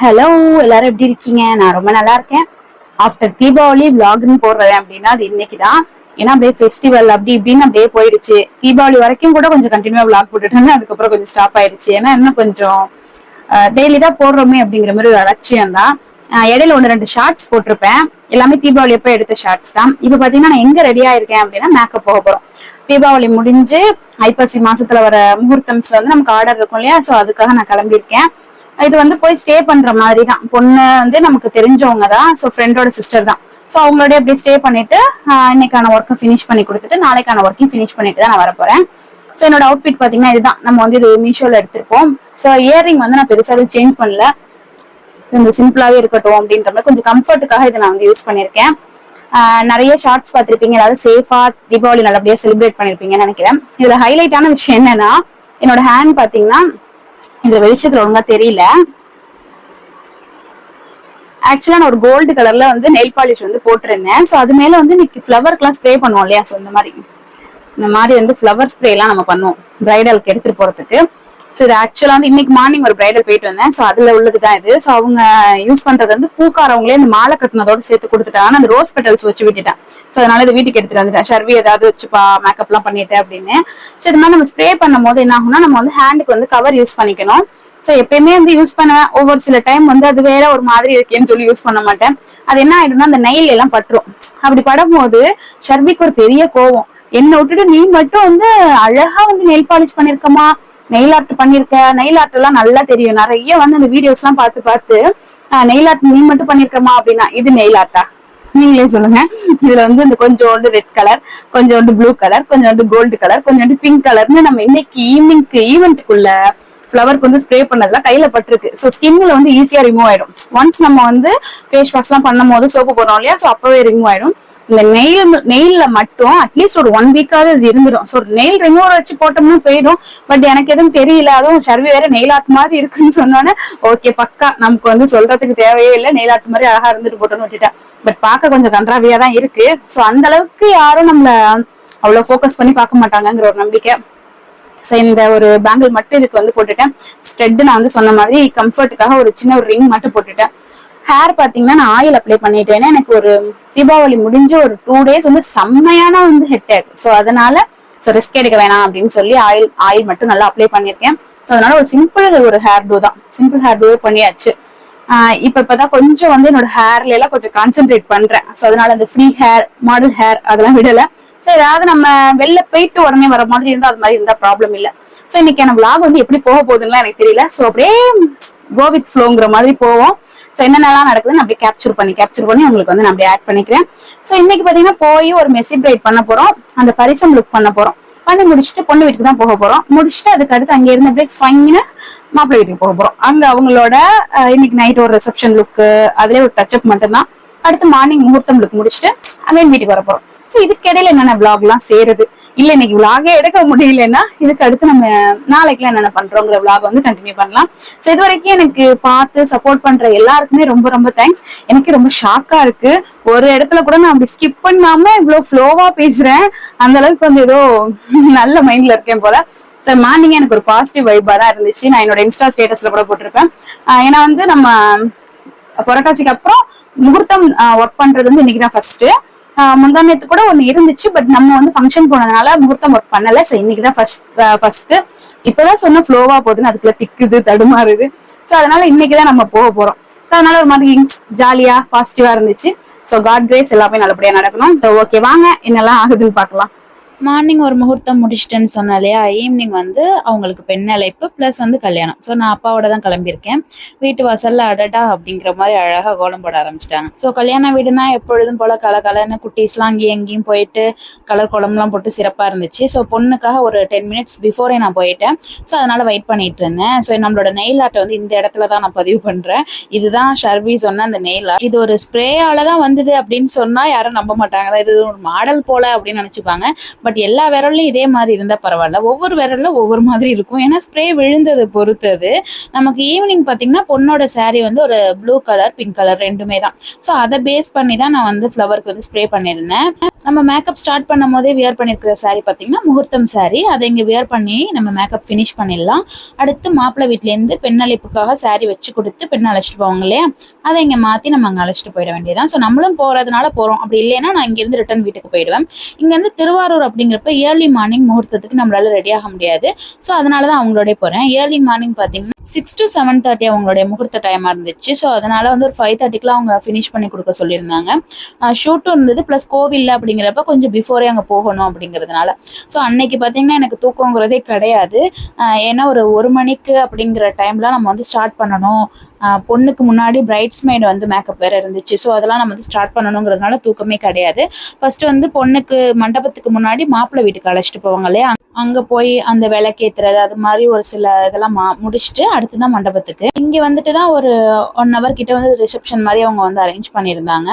Hello எல்லாரும் எப்படி இருக்கீங்க? நான் ரொம்ப நல்லா இருக்கேன். ஆஃப்டர் தீபாவளி விளாக்னு போடுறேன் அப்படின்னா அது இன்னைக்கு தான் ஏன்னா அப்படியே ஃபெஸ்டிவல் அப்படி இப்படின்னு அப்படியே போயிடுச்சு. தீபாவளி வரைக்கும் கூட கொஞ்சம் கண்டினியூவா விளாக் போட்டுட்டேன் அதுக்கப்புறம் கொஞ்சம் ஸ்டாப் ஆயிடுச்சு. ஏன்னா இன்னும் கொஞ்சம் டெய்லி தான் போடுறோமே அப்படிங்கிற மாதிரி ஒரு அலட்சியம் தான். இடையில ஒன்று ரெண்டு ஷார்ட்ஸ் போட்டிருப்பேன். எல்லாமே தீபாவளி எப்போ எடுத்த ஷார்ட்ஸ் தான். இப்போ பார்த்தீங்கன்னா நான் எங்கே ரெடி ஆயிருக்கேன் அப்படின்னா மேக்கப் போக போகிறோம் தீபாவளி முடிஞ்சு ஐப்பசி மாசத்துல வர முகூர்த்தம்ஸ்ல வந்து நமக்கு ஆர்டர் இருக்கும் இல்லையா? ஸோ அதுக்காக நான் கிளம்பியிருக்கேன். இது வந்து போய் ஸ்டே பண்ற மாதிரி தான் பொண்ணு வந்து நமக்கு தெரிஞ்சவங்க தான் ஸோ ஃப்ரெண்டோட சிஸ்டர் தான். ஸோ அவங்களோட அப்படியே ஸ்டே பண்ணிட்டு இன்னைக்கான ஒர்க்கை ஃபினிஷ் பண்ணி கொடுத்துட்டு நாளைக்கான ஒர்க்கையும் ஃபினிஷ் பண்ணிட்டு தான் நான் வர ஸோ என்னோட அவுட்ஃபிட் பார்த்தீங்கன்னா இதுதான். நம்ம வந்து இது மீஷோல எடுத்திருப்போம். ஸோ இயரிங் வந்து நான் பெருசாக எதுவும் சேஞ்ச் பண்ணல. இந்த சிம்பிளாவே இருக்கட்டும் அப்படின்ற மாதிரி கொஞ்சம் கம்ஃபர்ட்டுக்காக இதை நான் வந்து யூஸ் பண்ணியிருக்கேன். நிறைய ஷார்ட்ஸ் பார்த்துருப்பீங்க. அதாவது சேஃபாக தீபாவளி நல்லபடியாக செலிப்ரேட் பண்ணியிருப்பீங்கன்னு நினைக்கிறேன். இதில் ஹைலைட்டான விஷயம் என்னன்னா என்னோட ஹேண்ட் பார்த்தீங்கன்னா இந்த வெளிச்சத்துல ஒழுங்கா தெரியல. ஆக்சுவலா நான் ஒரு கோல்டு கலர்ல வந்து நெயில் பாலிஷ் வந்து போட்டிருந்தேன். ஸோ அது மேல வந்து இன்னைக்கு ஃப்ளவர்க்கெல்லாம் ஸ்ப்ரே பண்ணுவோம் இல்லையா? ஸோ இந்த மாதிரி. இந்த மாதிரி வந்து ஃப்ளவர் ஸ்ப்ரே எல்லாம் நம்ம பண்ணுவோம். பிரைடலுக்கு எடுத்துட்டு போறதுக்கு. ஸோ இது ஆக்சுவலா வந்து இன்னைக்கு மார்னிங் ஒரு பிரைடல் போயிட்டு வந்தேன். ஸோ அதுல உள்ளது தான் இது. ஸோ அவங்க யூஸ் பண்றது வந்து பூக்காரவங்களே இந்த மாலை கட்டினதோட சேர்த்து கொடுத்துட்டாங்க அந்த ரோஸ் பெட்டல்ஸ் வச்சு விட்டுட்டேன். ஸோ அதனால இது வீட்டுக்கு எடுத்துட்டு வந்துட்டேன். ஷர்வி ஏதாவது வச்சுப்பா மேக்கப்லாம் பண்ணிட்டு அப்படின்னு. ஸோ இது மாதிரி நம்ம ஸ்ப்ரே பண்ணும் போது என்ன ஆகும்னா நம்ம வந்து ஹேண்டுக்கு வந்து கவர் யூஸ் பண்ணிக்கணும். ஸோ எப்பயுமே வந்து யூஸ் பண்ண ஒவ்வொரு சில டைம் வந்து அது வேற ஒரு மாதிரி இருக்கேன்னு சொல்லி யூஸ் பண்ண மாட்டேன். அது என்ன ஆயிடும்னா அந்த நெயில் எல்லாம் பட்டுரும். அப்படி படும்போது ஷர்விக்கு ஒரு பெரிய கோவம். என்னை விட்டுட்டு நீ மட்டும் வந்து அழகா வந்து நெல் பாலிஷ் பண்ணிருக்கமா நெயில் ஆர்ட் பண்ணிருக்க நெயில் ஆர்ட் எல்லாம் நல்லா தெரியும். நிறைய வந்து அந்த வீடியோஸ் எல்லாம் பார்த்து பார்த்து நெயில் ஆர்ட் நீ மட்டும் பண்ணிருக்கமா? அப்படின்னா இது நெயில் ஆர்ட்டா நீங்களே சொல்லுங்க. இதுல வந்து இந்த கொஞ்சோண்டு ரெட் கலர் கொஞ்சோண்டு ப்ளூ கலர் கொஞ்சோண்டு கோல்டு கலர் கொஞ்சோண்டு பிங்க் கலர்னு நம்ம இன்னைக்கு ஈவினிங்க்கு ஈவெண்ட்டுக்குள்ள ஃப்ளவருக்கு வந்து ஸ்ப்ரே பண்ணதுல கையில பட்டிருக்கு. ஸோ ஸ்கின்ல வந்து ஈஸியா ரிமூவ் ஆயிடும். ஒன்ஸ் நம்ம வந்து ஃபேஸ் வாஷ் எல்லாம் பண்ணும் போது சோப்பு போடுறோம் இல்லையா? ஸோ அப்பவே ரிமூவ் ஆயிடும். இந்த நெயில் நெயில்ல மட்டும் அட்லீஸ்ட் ஒரு ஒன் வீக்காவது இது இருந்துடும் ஸோ நெயில் ரிமூவர் வச்சு போட்டோம்னா போயிடும். பட் எனக்கு எதுவும் தெரியல. அதுவும் சர்வி வேற நெயில் ஆர்ட் மாதிரி இருக்குன்னு சொன்னோன்னே ஓகே பக்கா. நமக்கு வந்து சொல்றதுக்கு தேவையே இல்லை. நெயில் ஆர்ட் மாதிரி அழகா இருந்துட்டு போட்டோம்னு விட்டுட்டேன். பட் பார்க்க கொஞ்சம் கன்றாவியா தான் இருக்கு. ஸோ அந்த அளவுக்கு யாரும் நம்மள அவ்வளவு ஃபோக்கஸ் பண்ணி பார்க்க மாட்டாங்கங்கிற ஒரு நம்பிக்கை. ஸோ இந்த ஒரு பேங்கிள் மட்டும் இதுக்கு வந்து போட்டுட்டேன். ஸ்ட்ரெட் நான் வந்து சொன்ன மாதிரி கம்ஃபர்ட்டுக்காக ஒரு சின்ன ஒரு ரிங் மட்டும் போட்டுட்டேன். ஹேர் பாத்தீங்கன்னா நான் ஆயில் அப்ளை பண்ணிட்டேன். ஏன்னா எனக்கு ஒரு தீபாவளி முடிஞ்ச ஒரு டூ டேஸ் வந்து செம்மையான வந்து ஹெட் ஆக் ஸோ அதனால ஸோ ரிஸ்க் எடுக்க வேணாம் அப்படின்னு சொல்லி ஆயில் ஆயில் மட்டும் நல்லா அப்ளை பண்ணியிருக்கேன். ஸோ அதனால ஒரு சிம்பிள் ஒரு ஹேர் டூ தான். சிம்பிள் ஹேர் டூ பண்ணியாச்சு. ஆஹ் இப்ப இப்பதான் கொஞ்சம் வந்து என்னோட ஹேர்ல எல்லாம் கொஞ்சம் கான்சென்ட்ரேட் பண்றேன். ஸோ அதனால அந்த ஃப்ரீ ஹேர் மாடல் ஹேர் அதெல்லாம் விடல. ஸோ ஏதாவது நம்ம வெளில போயிட்டு உடனே வர மாதிரி இருந்தா அது மாதிரி இருந்தா ப்ராப்ளம் இல்ல. ஸோ இன்னைக்கு எனக்கு விளாக் வந்து எப்படி போக போகுதுன்னு எனக்கு தெரியல. ஸோ அப்படியே கோ வித் ஃப்ளோங்கிற மாதிரி போவோம். ஸோ என்னென்னலாம் நடக்குதுன்னு அப்படியே கேப்சர் பண்ணி கேப்சர் பண்ணி உங்களுக்கு வந்து நான் அப்படியே ஆட் பண்ணிக்கிறேன். ஸோ இன்னைக்கு பார்த்தீங்கன்னா போய் ஒரு மெஸ்ஸி பிரைட் பண்ண போகிறோம் அந்த பரிசம் லுக் பண்ண போகிறோம் பண்ணி முடிச்சுட்டு பொண்ணு வீட்டுக்கு தான் போக போகிறோம் முடிச்சுட்டு அதுக்கு அடுத்து அங்க இருந்து அப்படியே ஸ்வங்கின்னு மாப்பிள்ளை வீட்டுக்கு போக போகிறோம் அங்கே அவங்களோட இன்னைக்கு நைட் ஒரு ரிசப்ஷன் லுக்கு அதிலே ஒரு டச்சப் மட்டும்தான். அடுத்து மார்னிங் முகூர்த்தம் லுக் முடிச்சுட்டு அங்கே வீட்டுக்கு வர போகிறோம் ஸோ இதுக்கு இடையில என்னென்ன vlog சேருது? இல்ல இன்னைக்கு விளாகே எடுக்க முடியலன்னா இதுக்கு அடுத்து நம்ம நாளைக்குலாம் என்னென்ன பண்றோங்கிற vlog வந்து கண்டினியூ பண்ணலாம். ஸோ இது வரைக்கும் எனக்கு பார்த்து சப்போர்ட் பண்ற எல்லாருக்குமே ரொம்ப ரொம்ப தேங்க்ஸ் எனக்கு ரொம்ப ஷாக்கா இருக்கு. ஒரு இடத்துல கூட நான் அப்படி ஸ்கிப் பண்ணாம இவ்வளவு ஃப்ளோவா பேசுறேன். அந்த அளவுக்கு வந்து ஏதோ நல்ல மைண்ட்ல இருக்கேன் போல. சார் மார்னிங் எனக்கு ஒரு பாசிட்டிவ் வைபா தான் இருந்துச்சு. நான் என்னோட இன்ஸ்டா ஸ்டேட்டஸ்ல கூட போட்டிருப்பேன். ஏன்னா வந்து நம்ம புரட்டாசிக்கு அப்புறம் முகூர்த்தம் ஒர்க் பண்றது வந்து இன்னைக்கு தான் ஃபர்ஸ்ட் முந்தானத்து கூட ஒன்று இருந்துச்சு பட் நம்ம வந்து ஃபங்க்ஷன் போனதுனால முகூர்த்தம் ஒர்க் பண்ணல. ஸோ இன்னைக்கு தான் ஃபர்ஸ்ட் ஃபர்ஸ்ட் இப்போதான் சொன்ன ஃப்ளோவா போகுதுன்னு அதுக்குள்ள திக்குது தடுமாறுது. ஸோ அதனால இன்னைக்கு தான் நம்ம போக போறோம். ஸோ அதனால ஒரு மாதிரி ஜாலியா பாசிட்டிவா இருந்துச்சு. ஸோ காட் கிரேஸ் எல்லாமே நல்லபடியா நடக்கணும். ஸோ ஓகே வாங்க என்னெல்லாம் ஆகுதுன்னு பார்க்கலாம். மார்னிங் ஒரு முகூர்த்தம் முடிச்சிட்டேன்னு சொன்னேன் இல்லையா? ஈவினிங் வந்து அவங்களுக்கு பெண் அழைப்பு ப்ளஸ் வந்து கல்யாணம். ஸோ நான் அப்பாவோட தான் கிளம்பியிருக்கேன். வீட்டு வாசல்ல அடடா அப்படிங்கிற மாதிரி அழகாக கோலம் போட ஆரம்பிச்சிட்டாங்க. ஸோ கல்யாண வீடுனா எப்பொழுதும் போல கல கலன்னு குட்டீஸ்லாம் அங்கேயும் எங்கேயும் போயிட்டு கலர் குழம்புலாம் போட்டு சிறப்பாக இருந்துச்சு. ஸோ பொண்ணுக்காக ஒரு டென் மினிட்ஸ் பிஃபோரே நான் போயிட்டேன். ஸோ அதனால வெயிட் பண்ணிட்டு இருந்தேன். ஸோ நம்மளோட நெயில் ஆர்ட்டை வந்து இந்த இடத்துல தான் நான் பதிவு பண்ணுறேன் இதுதான் ஷர்வி சொன்ன அந்த நெயில் ஆர்ட் இது ஒரு ஸ்ப்ரேயால தான் வந்தது அப்படின்னு சொன்னால் யாரும் நம்ப மாட்டாங்க. இது ஒரு மாடல் போல அப்படின்னு நினச்சிப்பாங்க. பட் எல்லா விரல்லையும் இதே மாதிரி இருந்தால் பரவாயில்ல. ஒவ்வொரு விரல்ல ஒவ்வொரு மாதிரி இருக்கும். ஏன்னா ஸ்ப்ரே விழுந்தது பொறுத்தது. நமக்கு ஈவினிங் பார்த்தீங்கன்னா பொண்ணோட சாரீ வந்து ஒரு ப்ளூ கலர் பிங்க் கலர் ரெண்டுமே தான். ஸோ அதை பேஸ் பண்ணி தான் நான் வந்து ஃப்ளவருக்கு வந்து ஸ்ப்ரே பண்ணியிருந்தேன். நம்ம மேக்கப் ஸ்டார்ட் பண்ணும் போதே வியர் பண்ணியிருக்கிற சாரீ பார்த்தீங்கன்னா முகூர்த்தம் சாரீ அதை இங்கே வியர் பண்ணி நம்ம மேக்கப் ஃபினிஷ் பண்ணிடலாம். அடுத்து மாப்பிள்ளை வீட்லேருந்து பெண் அழைப்புக்காக சாரீ வச்சு கொடுத்து பெண் அழைச்சிட்டு போவாங்க இல்லையா? அதை இங்கே மாற்றி நம்ம அங்கே அழைச்சிட்டு போயிட வேண்டியதான் ஸோ நம்மளும் போகிறதுனால போகிறோம் அப்படி இல்லைன்னா நான் இங்கேருந்து ரிட்டர்ன் வீட்டுக்கு போயிடுவேன். இங்கேருந்து திருவாரூர் அப்படிங்கிறப்ப ஏர்லி மார்னிங் முகூர்த்தத்துக்கு நம்மளால ரெடி ஆக முடியாது. ஸோ அதனால தான் அவங்களோடய போகிறேன் ஏர்லி மார்னிங் பார்த்தீங்கன்னா சிக்ஸ் டு செவன் தேர்ட்டி அவங்களுடைய முகூர்த்த டைமாக இருந்துச்சு. ஸோ அதனால வந்து ஒரு ஃபைவ் தேர்ட்டிக்குலாம் அவங்க ஃபினிஷ் பண்ணி கொடுக்க சொல்லியிருந்தாங்க. ஷூட்டும் இருந்தது ப்ளஸ் கோவிலில் அப்படிங்கிறப்ப கொஞ்சம் பிஃபோரே அங்கே போகணும் அப்படிங்கிறதுனால. ஸோ அன்னைக்கு பார்த்தீங்கன்னா எனக்கு தூக்கங்கிறதே கிடையாது. ஏன்னா ஒரு ஒரு மணிக்கு அப்படிங்கிற டைம்லாம் நம்ம வந்து ஸ்டார்ட் பண்ணணும். பொண்ணுக்கு முன்னாடி பிரைட்ஸ்மெய்டு வந்து மேக்கப் வேறு இருந்துச்சு. ஸோ அதெல்லாம் நம்ம வந்து ஸ்டார்ட் பண்ணணுங்கிறதுனால தூக்கமே கிடையாது. ஃபஸ்ட்டு வந்து பொண்ணுக்கு மண்டபத்துக்கு முன்னாடி மாப்பிள்ளை வீட்டுக்கு அழைச்சிட்டு போவாங்க இல்லையா? அங்கே போய் அந்த விளக்கேற்றுறது அது மாதிரி ஒரு சில இதெல்லாம் மா முடிச்சுட்டு அடுத்து தான் மண்டபத்துக்கு. இங்கே வந்துட்டு தான் ஒரு ஒன் ஹவர் கிட்ட வந்து ரிசப்ஷன் மாதிரி அவங்க வந்து அரேஞ்ச் பண்ணியிருந்தாங்க.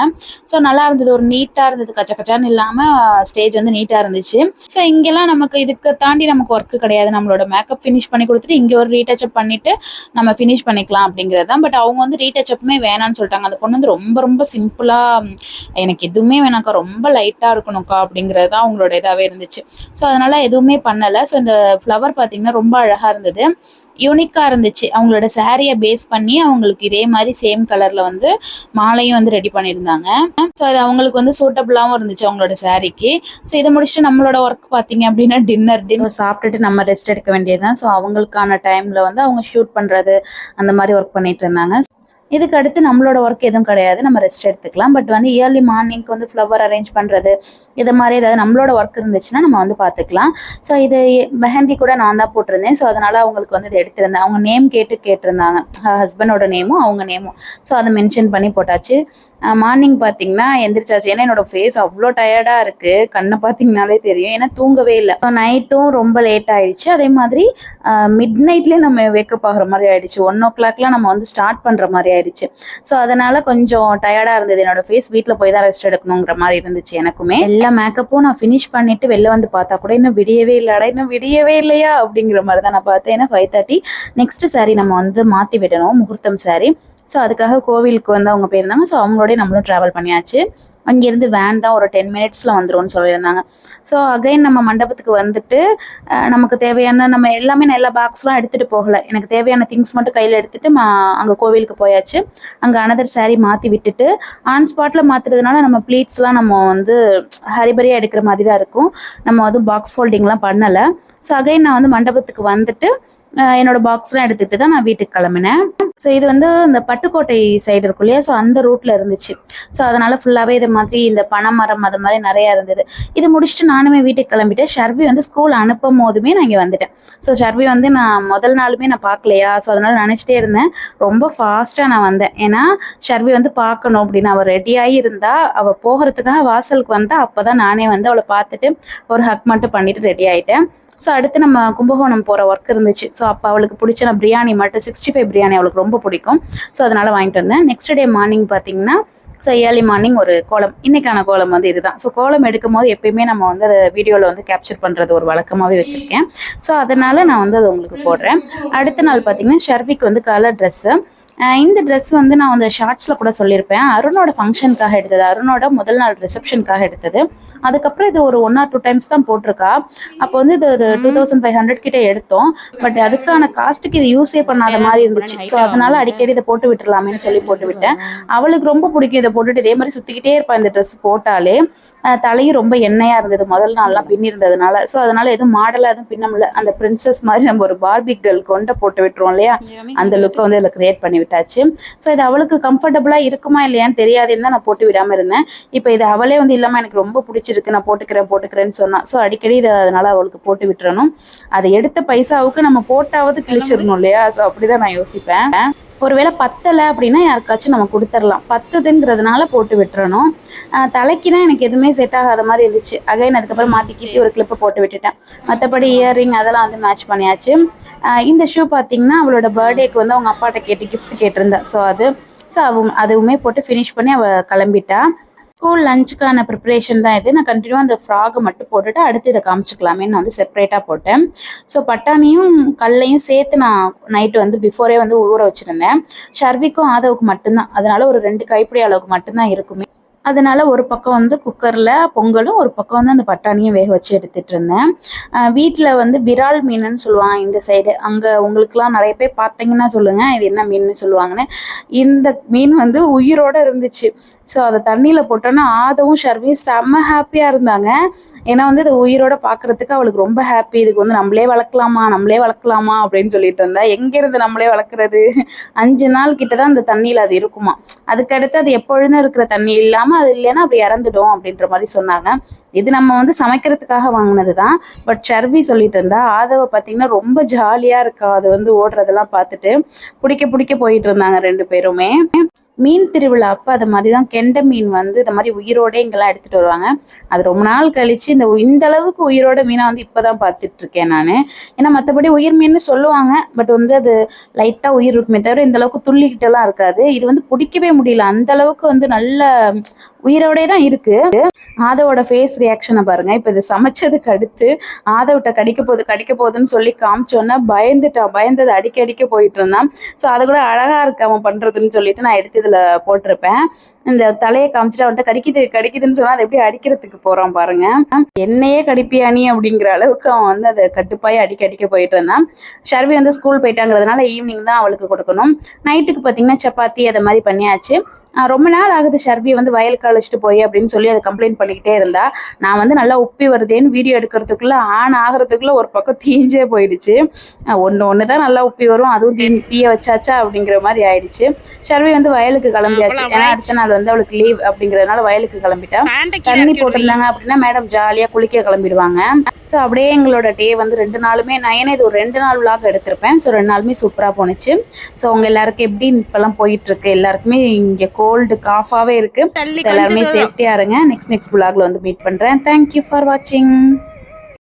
ஸோ நல்லா இருந்தது. ஒரு நீட்டாக இருந்தது. கச்ச கச்சான்னு இல்லாமல் ஸ்டேஜ் வந்து நீட்டாக இருந்துச்சு. ஸோ இங்கெல்லாம் நமக்கு இதுக்கு தாண்டி நமக்கு ஒர்க்கு கிடையாது. நம்மளோட மேக்கப் ஃபினிஷ் பண்ணி கொடுத்துட்டு இங்கே ஒரு ரீடச்சப் பண்ணிவிட்டு நம்ம ஃபினிஷ் பண்ணிக்கலாம் அப்படிங்கிறது தான் பட் அவங்க வந்து ரீடச்சப்புமே வேணாம்னு சொல்லிட்டாங்க. அந்த பொண்ணு வந்து ரொம்ப ரொம்ப சிம்பிளாக எனக்கு எதுவுமே வேணாக்கா ரொம்ப லைட்டாக இருக்கணும்க்கா அப்படிங்கிறது தான் அவங்களோட இதாகவே இருந்துச்சு. ஸோ அதனால எதுவுமே பண்ணலை. ஸோ இந்த ஃப்ளவர் பார்த்தீங்கன்னா ரொம்ப அழகாக இருந்தது. யூனிக்காக இருந்துச்சு. அவங்களோட சாரியை பேஸ் பண்ணி அவங்களுக்கு இதே மாதிரி சேம் கலரில் வந்து மாலையும் வந்து ரெடி பண்ணியிருந்தாங்க. ஸோ அது அவங்களுக்கு வந்து சூட்டபுளாகவும் இருந்துச்சு அவங்களோட சாரிக்கு ஸோ இதை முடிச்சுட்டு நம்மளோட ஒர்க் பார்த்தீங்க அப்படின்னா டின்னர் டின்னர் சாப்பிட்டுட்டு நம்ம ரெஸ்ட் எடுக்க வேண்டியதுதான். ஸோ அவங்களுக்கான டைமில் வந்து அவங்க ஷூட் பண்ணுறது அந்த மாதிரி ஒர்க் பண்ணிட்டு இருந்தாங்க. இதுக்கு அடுத்து நம்மளோட ஒர்க் எதுவும் கிடையாது. நம்ம ரெஸ்ட் எடுத்துக்கலாம். பட் வந்து இயர்லி மார்னிங்க்கு வந்து ஃப்ளவர் அரேஞ்ச் பண்ணுறது இது மாதிரி ஏதாவது நம்மளோட ஒர்க் இருந்துச்சுன்னா நம்ம வந்து பார்த்துக்கலாம் ஸோ இது மெஹந்தி கூட நான் தான் போட்டிருந்தேன். ஸோ அதனால் அவங்களுக்கு வந்து இது எடுத்திருந்தேன். அவங்க நேம் கேட்டு கேட்டிருந்தாங்க. ஹஸ்பண்டோட நேமும் அவங்க நேமும் ஸோ அதை மென்ஷன் பண்ணி போட்டாச்சு. மார்னிங் பார்த்தீங்கன்னா எந்திரிச்சாச்சு. ஏன்னா என்னோட ஃபேஸ் அவ்வளோ டயர்டாக இருக்குது கண்ணை பார்த்தீங்கனாலே தெரியும். ஏன்னா தூங்கவே இல்லை. ஸோ நைட்டும் ரொம்ப லேட் ஆயிடுச்சு. அதே மாதிரி மிட் நைட்லேயே நம்ம வேக்கப் ஆகிற மாதிரி ஆயிடுச்சு. ஒன் ஓ கிளாக்லாம் நம்ம வந்து ஸ்டார்ட் பண்ணுற மாதிரி ஆயிடுச்சு. ஸோ அதனால கொஞ்சம் டயர்டாக இருந்தது. என்னோட ஃபேஸ் வீட்டில் போய் தான் ரெஸ்ட் எடுக்கணுங்கிற மாதிரி இருந்துச்சு எனக்குமே. எல்லா மேக்கப்பும் நான் ஃபினிஷ் பண்ணிட்டு வெளில வந்து பார்த்தா கூட இன்னும் விடியவே இல்லைடா இன்னும் விடியவே இல்லையா அப்படிங்கிற மாதிரி தான் நான் பார்த்தேன். ஏன்னா ஃபைவ் தேர்ட்டி நெக்ஸ்ட் saree நம்ம வந்து மாற்றி விடணும் முகூர்த்தம் saree. ஸோ அதுக்காக கோவிலுக்கு வந்து அவங்க போயிருந்தாங்க. ஸோ அவங்களோடய நம்மளும் ட்ராவல் பண்ணியாச்சு. அங்கேருந்து வேன் தான் ஒரு டென் மினிட்ஸில் வந்துரும்னு சொல்லியிருந்தாங்க. ஸோ அகைன் நம்ம மண்டபத்துக்கு வந்துட்டு நமக்கு தேவையான நம்ம எல்லாமே நான் எல்லா பாக்ஸ்லாம் எடுத்துகிட்டு போகலை. எனக்கு தேவையான திங்ஸ் மட்டும் கையில் எடுத்துகிட்டு மா அங்கே கோவிலுக்கு போயாச்சு. அங்கே அனதர் saree மாற்றி விட்டுட்டு ஆன் ஸ்பாட்டில் மாற்றுறதுனால நம்ம ப்ளீட்ஸ்லாம் நம்ம வந்து ஹரிபரியாக எடுக்கிற மாதிரி தான் இருக்கும். நம்ம வந்து பாக்ஸ் ஃபோல்டிங்லாம் பண்ணலை. ஸோ அகைன் நான் வந்து மண்டபத்துக்கு வந்துட்டு என்னோட பாக்ஸ்லாம் எடுத்துகிட்டு தான் நான் வீட்டுக்கு கிளம்பினேன். ஸோ இது வந்து இந்த பட்டுக்கோட்டை சைடு இருக்கும் இல்லையா? ஸோ அந்த ரூட்டில் இருந்துச்சு. ஸோ அதனால் ஃபுல்லாகவே இது மாதிரி இந்த பனைமரம் அது மாதிரி நிறையா இருந்தது. இது முடிச்சுட்டு நானுமே வீட்டுக்கு கிளம்பிட்டேன். ஷர்வி வந்து ஸ்கூல் அனுப்பும் போதுமே நான் இங்கே வந்துட்டேன். ஸோ ஷர்வி வந்து நான் முதல் நாளுமே நான் பார்க்கலையா? ஸோ அதனால் நினச்சிட்டே இருந்தேன். ரொம்ப ஃபாஸ்ட்டாக நான் வந்தேன். ஏன்னா ஷர்வி வந்து பார்க்கணும் அப்படின்னு அவள் ரெடியாகி இருந்தா அவள் போகிறதுக்காக வாசலுக்கு வந்தா அப்போ தான் நானே வந்து அவளை பார்த்துட்டு ஒரு ஹக் மட்டும் பண்ணிட்டு ரெடி ஆகிட்டேன் ஸோ அடுத்து நம்ம கும்பகோணம் போகிற ஒர்க் இருந்துச்சு. ஸோ அப்போ அவளுக்கு பிடிச்ச நான் பிரியாணி மட்டும் சிக்ஸ்டி ஃபைவ் பிரியாணி அவளுக்கு ரொம்ப பிடிக்கும். ஸோ அதனால் வாங்கிட்டு வந்தேன். நெக்ஸ்ட் டே மார்னிங் பார்த்தீங்கன்னா ஸோ ஏர்லி மார்னிங் ஒரு கோலம். இன்னைக்கான கோலம் வந்து இதுதான். ஸோ கோலம் எடுக்கும் போது எப்பயுமே நம்ம வந்து அதை வீடியோவில் வந்து கேப்சர் பண்ணுறது ஒரு வழக்கமாகவே வச்சுருக்கேன். ஸோ அதனால் நான் வந்து அது உங்களுக்கு போடுறேன். அடுத்த நாள் பார்த்தீங்கன்னா ஷர்விக்கு வந்து கலர் ட்ரெஸ்ஸு இந்த ட்ரெஸ் வந்து நான் அந்த ஷார்ட்ஸில் கூட சொல்லியிருப்பேன். அருணோட ஃபங்க்ஷனுக்காக எடுத்தது. அருணோட முதல் நாள் ரிசப்ஷனுக்காக எடுத்தது. அதுக்கப்புறம் இது ஒரு ஒன் ஆர் டூ டைம்ஸ் தான் போட்டிருக்கா. அப்போ வந்து இது ஒரு டூ தௌசண்ட் ஃபைவ் ஹண்ட்ரட் கிட்ட எடுத்தோம். பட் அதுக்கான காஸ்ட்டுக்கு இது யூஸே பண்ணாத மாதிரி இருந்துச்சு. ஸோ அதனால அடிக்கடி இதை போட்டு விட்டுறலாமேன்னு சொல்லி போட்டு விட்டேன். அவளுக்கு ரொம்ப பிடிக்கும் இதை போட்டுட்டு. இதே மாதிரி சுற்றிக்கிட்டே இருப்பா இந்த ட்ரெஸ் போட்டாலே. தலையும் ரொம்ப எண்ணெயாக இருந்தது. முதல் நாள்லாம் பின்னி இருந்ததுனால. ஸோ அதனால எதுவும் மாடலாக எதுவும் பின்ன முடியல. அந்த பிரின்சஸ் மாதிரி நம்ம ஒரு பார்பி கேர்ள் கொண்ட போட்டு விட்டுருவோம் இல்லையா? அந்த லுக்கை வந்து இதில் கிரியேட் பண்ணி விட்டாச்சு. ஸோ இது அவளுக்கு கம்ஃபர்டபுளாக இருக்குமா இல்லையான்னு தெரியாதுன்னு தான் நான் போட்டு விடாமல் இருந்தேன். இப்போ இது அவளே வந்து இல்லாமல் எனக்கு ரொம்ப பிடிச்சிருக்கு. நான் போட்டுக்கிறேன் போட்டுக்கிறேன்னு சொன்னான் ஸோ அடிக்கடி இதை அதனால அவளுக்கு போட்டு விட்டுறணும். அதை எடுத்த பைசாவுக்கு நம்ம போட்டாவது கிழிச்சிடணும் இல்லையா? ஸோ அப்படிதான் நான் யோசிப்பேன். ஒருவேளை பத்தலை அப்படின்னா யாருக்காச்சும் நம்ம கொடுத்துடலாம். பத்துதுங்கிறதுனால போட்டு விட்டுறணும். தலைக்கு தான் எனக்கு எதுவுமே செட் ஆகாத மாதிரி இருந்துச்சு. அகைன் அதுக்கப்புறம் மாற்றி கீத்தி ஒரு கிளிப்பை போட்டு விட்டுட்டேன். மற்றபடி இயரிங் அதெல்லாம் வந்து மேட்ச் பண்ணியாச்சு. இந்த ஷூ பார்த்தீங்கன்னா அவளோட பர்த்டேக்கு வந்து அவங்க அப்பாட்ட கேட்டு கிஃப்ட் கேட்டிருந்தா. ஸோ அது ஸோ அவங்க அதுவுமே போட்டு ஃபினிஷ் பண்ணி அவள் கிளம்பிட்டா. ஸ்கூல் லஞ்சுக்கான ப்ரிப்பரேஷன் தான் இது. நான் கண்டினியூவாக அந்த ஃப்ராகை மட்டும் போட்டுட்டு அடுத்து இதை காமிச்சிக்கலாமே நான் வந்து செப்பரேட்டாக போட்டேன். ஸோ பட்டாணியும் கல்லையும் சேர்த்து நான் நைட்டு வந்து பிஃபோரே வந்து ஊற வச்சுருந்தேன். ஷர்விக்கும் ஆதவுக்கு மட்டும்தான். அதனால ஒரு ரெண்டு கைப்பிடி அளவுக்கு மட்டும்தான் இருக்குமே. அதனால ஒரு பக்கம் வந்து குக்கரில் பொங்கலும் ஒரு பக்கம் வந்து அந்த பட்டாணியும் வேக வச்சு எடுத்துட்டு இருந்தேன். வீட்டில் வந்து விரால் மீனுன்னு சொல்லுவாங்க இந்த சைடு அங்கே உங்களுக்குலாம் நிறைய பேர் பார்த்தீங்கன்னா சொல்லுங்கள் இது என்ன மீன் சொல்லுவாங்கன்னு. இந்த மீன் வந்து உயிரோட இருந்துச்சு. ஸோ அதை தண்ணியில் போட்டோன்னா ஆதவும் ஷர்வியும் செம்ம ஹாப்பியாக இருந்தாங்க. ஏன்னா வந்து இதை உயிரோட பார்க்கறதுக்கு அவளுக்கு ரொம்ப ஹாப்பி இதுக்கு வந்து நம்மளே வளர்க்கலாமா நம்மளே வளர்க்கலாமா அப்படின்னு சொல்லிட்டு இருந்தா எங்கேருந்து நம்மளே வளர்க்குறது? அஞ்சு நாள் கிட்ட தான் அந்த தண்ணியில் அது இருக்குமா? அதுக்கடுத்து அது எப்பொழுதும் இருக்கிற தண்ணி இல்லாமல் அது இல்லைன்னா அப்படி இறந்துடும் அப்படின்ற மாதிரி சொன்னாங்க. இது நம்ம வந்து சமைக்கிறதுக்காக வாங்கினது தான் பட் சர்வி சொல்லிட்டு இருந்தா ஆதவ பார்த்தீங்கன்னா ரொம்ப ஜாலியாக இருக்கா? அது வந்து ஓடுறதெல்லாம் பார்த்துட்டு பிடிக்க பிடிக்க போயிட்டு இருந்தாங்க ரெண்டு பேருமே. மீன் திருவிழா அப்போ அது மாதிரி தான் கெண்டை மீன் வந்து இந்த மாதிரி உயிரோட இங்கெல்லாம் எடுத்துகிட்டு வருவாங்க. அது ரொம்ப நாள் கழிச்சு இந்த இந்த அளவுக்கு உயிரோட மீனை வந்து இப்போ தான் பார்த்துட்டு இருக்கேன் நான். ஏன்னா மற்றபடி உயிர் மீன் சொல்லுவாங்க. பட் வந்து அது லைட்டாக உயிர் இருக்குமே தவிர இந்த அளவுக்கு துள்ளிக்கிட்டெல்லாம் இருக்காது. இது வந்து பிடிக்கவே முடியல. அந்த அளவுக்கு வந்து நல்ல உயிரோடே தான் இருக்கு. ஆதவோட ஃபேஸ் ரியாக்ஷனை பாருங்க. இப்போ இது சமைச்சதுக்கு அடுத்து ஆதவிட்ட கடிக்க போகுது கடிக்க போகுதுன்னு சொல்லி காமிச்சோன்னா பயந்துட்டான். பயந்தது அடிக்க அடிக்க போயிட்டு இருந்தான். ஸோ அது கூட அழகா இருக்கு அவன் பண்றதுன்னு சொல்லிட்டு நான் எடுத்து இதில் போட்டிருப்பேன். இந்த தலையை காமிச்சிட்டு அவன்கிட்ட கடிக்குது கடிக்குதுன்னு சொன்னா அதை எப்படி அடிக்கிறதுக்கு போறான் பாருங்க. என்னையே கடிப்பியா நீ அப்படிங்கிற அளவுக்கு அவன் வந்து அதை கட்டுப்பாய் அடிக்க அடிக்க போயிட்டு இருந்தான். ஷர்வி வந்து ஸ்கூல் போயிட்டாங்கிறதுனால ஈவினிங் தான் அவளுக்கு கொடுக்கணும். நைட்டுக்கு பார்த்தீங்கன்னா சப்பாத்தி அதை மாதிரி பண்ணியாச்சு. ரொம்ப நாள் ஆகுது ஷர்வி வந்து வயலுக்கு அழைச்சிட்டு போய் அப்படின்னு சொல்லி அதை கம்ப்ளைண்ட் பண்ணிக்கிட்டே இருந்தா. நான் வந்து நல்லா உப்பி வருதேன்னு வீடியோ எடுக்கிறதுக்குள்ள ஆன் ஆகிறதுக்குள்ள ஒரு பக்கம் தீஞ்சே போயிடுச்சு. ஒன்று ஒன்று தான் நல்லா உப்பி வரும் அதுவும் தீ தீய வச்சாச்சா அப்படிங்கிற மாதிரி ஆயிடுச்சு. ஷர்வி வந்து வயலுக்கு கிளம்பியாச்சு. ஏன்னா அடுத்த நாள் வந்து அவளுக்கு லீவ் அப்படிங்கிறதுனால வயலுக்கு கிளம்பிட்டா. தண்ணி போட்டிருந்தாங்க அப்படின்னா மேடம் ஜாலியாக குளிக்க கிளம்பிடுவாங்க. ஸோ அப்படியே எங்களோட டே வந்து ரெண்டு நாளுமே நான் ஏன்னா இது ஒரு ரெண்டு நாள் விளாக் எடுத்திருப்பேன். ஸோ ரெண்டு நாளுமே சூப்பராக போணுச்சு. ஸோ உங்க எல்லாருக்கும் எப்படி இப்போல்லாம் போயிட்டு இருக்கு? எல்லாருக்குமே இங்கே கோல்டு காஃபாகவே இருக்கு. எல்லாருமே சேஃப்டியாக இருங்க. நெக்ஸ்ட் நெக்ஸ்ட் விளாக்ல வந்து மீட் பண்ணுறேன் தேங்க்யூ ஃபார் வாட்சிங்